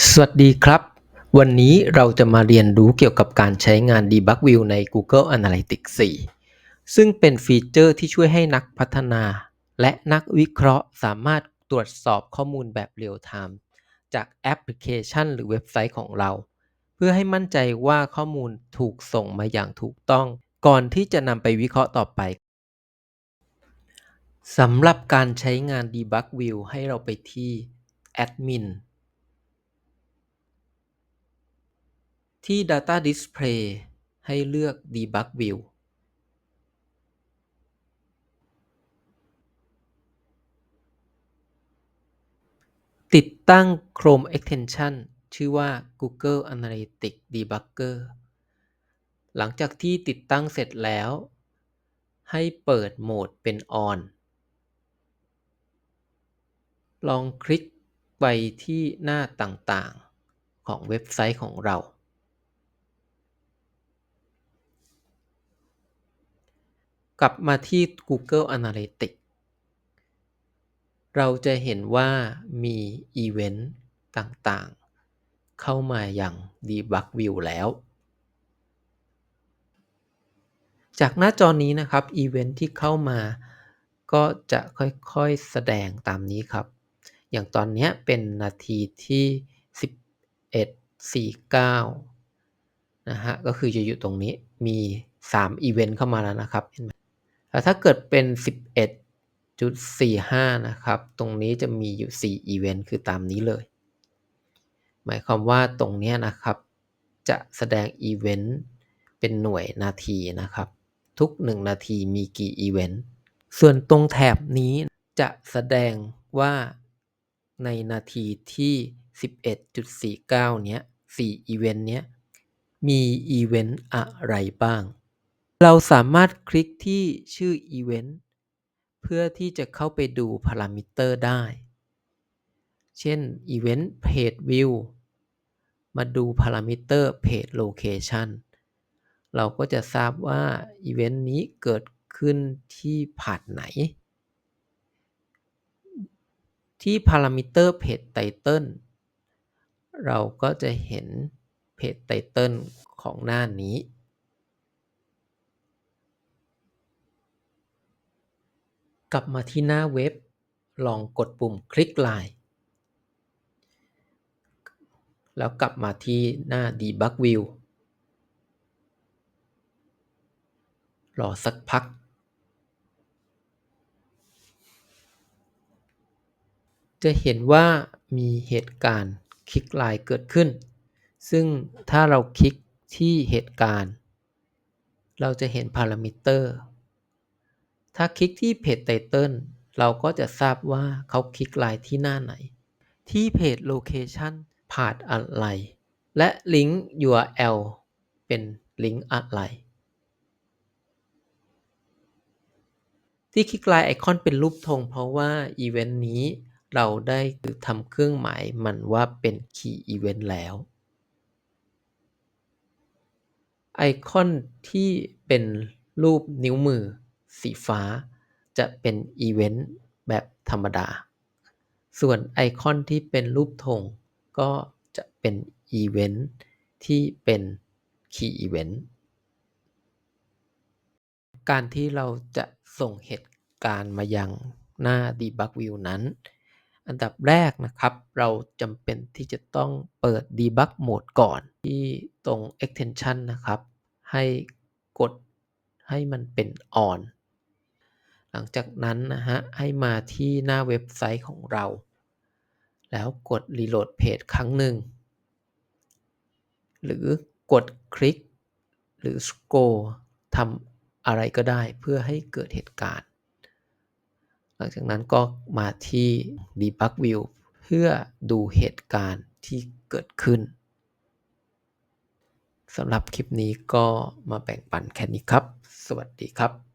สวัสดีครับ วันนี้เราจะมาเรียนรู้เกี่ยวกับการใช้งาน Debug View ใน Google Analytics 4 ซึ่งเป็นฟีเจอร์ที่ช่วยให้นักพัฒนา และนักวิเคราะห์สามารถตรวจสอบข้อมูลแบบเรียลไทม์จากแอปพลิเคชันหรือเว็บไซต์ของเรา เพื่อให้มั่นใจว่าข้อมูลถูกส่งมาอย่างถูกต้อง ก่อนที่จะนำไปวิเคราะห์ต่อไปสำหรับการใช้งาน Debug View ให้เราไปที่ Admin ที่ Data Display ให้เลือก Debug View ติดตั้ง Chrome Extension ชื่อว่า Google Analytics Debugger หลังจากที่ติดตั้งเสร็จแล้ว ให้เปิดโหมดเป็น On ลองคลิกไปที่หน้าต่างๆ ของเว็บไซต์ของเรา กลับมาที่ Google Analytics เราจะเห็นว่ามีอีเวนต์ต่างๆ เข้ามาอย่าง Debug View แล้ว จากหน้าจอนี้นะครับอีเวนต์ที่เข้ามาก็จะค่อยๆแสดงตามนี้ครับ อย่างตอนนี้เป็นนาทีที่ 11.49นะฮะก็คือจะอยู่ตรงนี้มี 3 อีเวนต์เข้ามาแล้วนะครับเห็นไหม แล้วถ้าเกิดเป็น 11.45 นะครับ ตรงนี้จะมีอยู่4อีเวนต์คือตามนี้เลย หมายความว่าตรงนี้นะครับ จะแสดงอีเวนต์เป็นหน่วยนาทีนะครับ ทุก 1 นาทีมีกี่อีเวนต์ส่วนตรงแถบนี้จะแสดงว่าในนาทีที่ 11.49 เนี้ย4อีเวนต์เนี้ย มีอีเวนต์อะไรบ้าง เราสามารถคลิกที่ชื่ออีเวนต์ เพื่อที่จะเข้าไปดูพารามิเตอร์ได้ เช่น Event Page View มาดูพารามิเตอร์ Page Location เราก็จะทราบว่า อีเวนต์นี้เกิดขึ้นที่พาร์ทไหน ที่พารามิเตอร์ Page Title เราก็จะเห็น Page Title ของหน้านี้ กลับมาที่หน้าเว็บ ลองกดปุ่มคลิกไลน์แล้วกลับมาที่หน้า Debug View รอสักพัก จะเห็นว่ามีเหตุการณ์คลิกไลน์เกิดขึ้น ซึ่งถ้าเราคลิกที่เหตุการณ์ เราจะเห็นพารามิเตอร์ ถ้าคลิกที่เพจไตเติลเราก็จะทราบว่าเขาคลิกไลน์ที่หน้าไหน ที่เพจโลเคชันพาร์ทอะไร และลิงก์ URL เป็นลิงก์อะไร ที่คลิกไลน์ไอคอนเป็นรูปธงเพราะว่าอีเวนต์นี้เราได้ทำเครื่องหมายมันว่าเป็น Key Event แล้ว ไอคอนที่เป็นรูปนิ้วมือ สีฟ้า จะเป็นอีเวนต์แบบธรรมดา ส่วนไอคอนที่เป็นรูปธงก็จะเป็นอีเวนต์ที่เป็น Key Event การที่เราจะส่งเหตุการณ์มายังหน้า Debug View นั้น อันดับแรกนะครับ เราจำเป็นที่จะต้องเปิด Debug Mode ก่อนที่ตรง Extension นะครับ ให้กดให้มันเป็น On หลังจากนั้นนะฮะให้มาที่หน้าเว็บไซต์ของเรา แล้วกด Reload Page ครั้งหนึ่ง หรือกดคลิก หรือ Scroll ทำอะไรก็ได้เพื่อให้เกิดเหตุการณ์ หลังจากนั้นก็มาที่ Debug View เพื่อดูเหตุการณ์ที่เกิดขึ้นสำหรับคลิปนี้ก็มาแบ่งปันแค่นี้ครับ สวัสดีครับ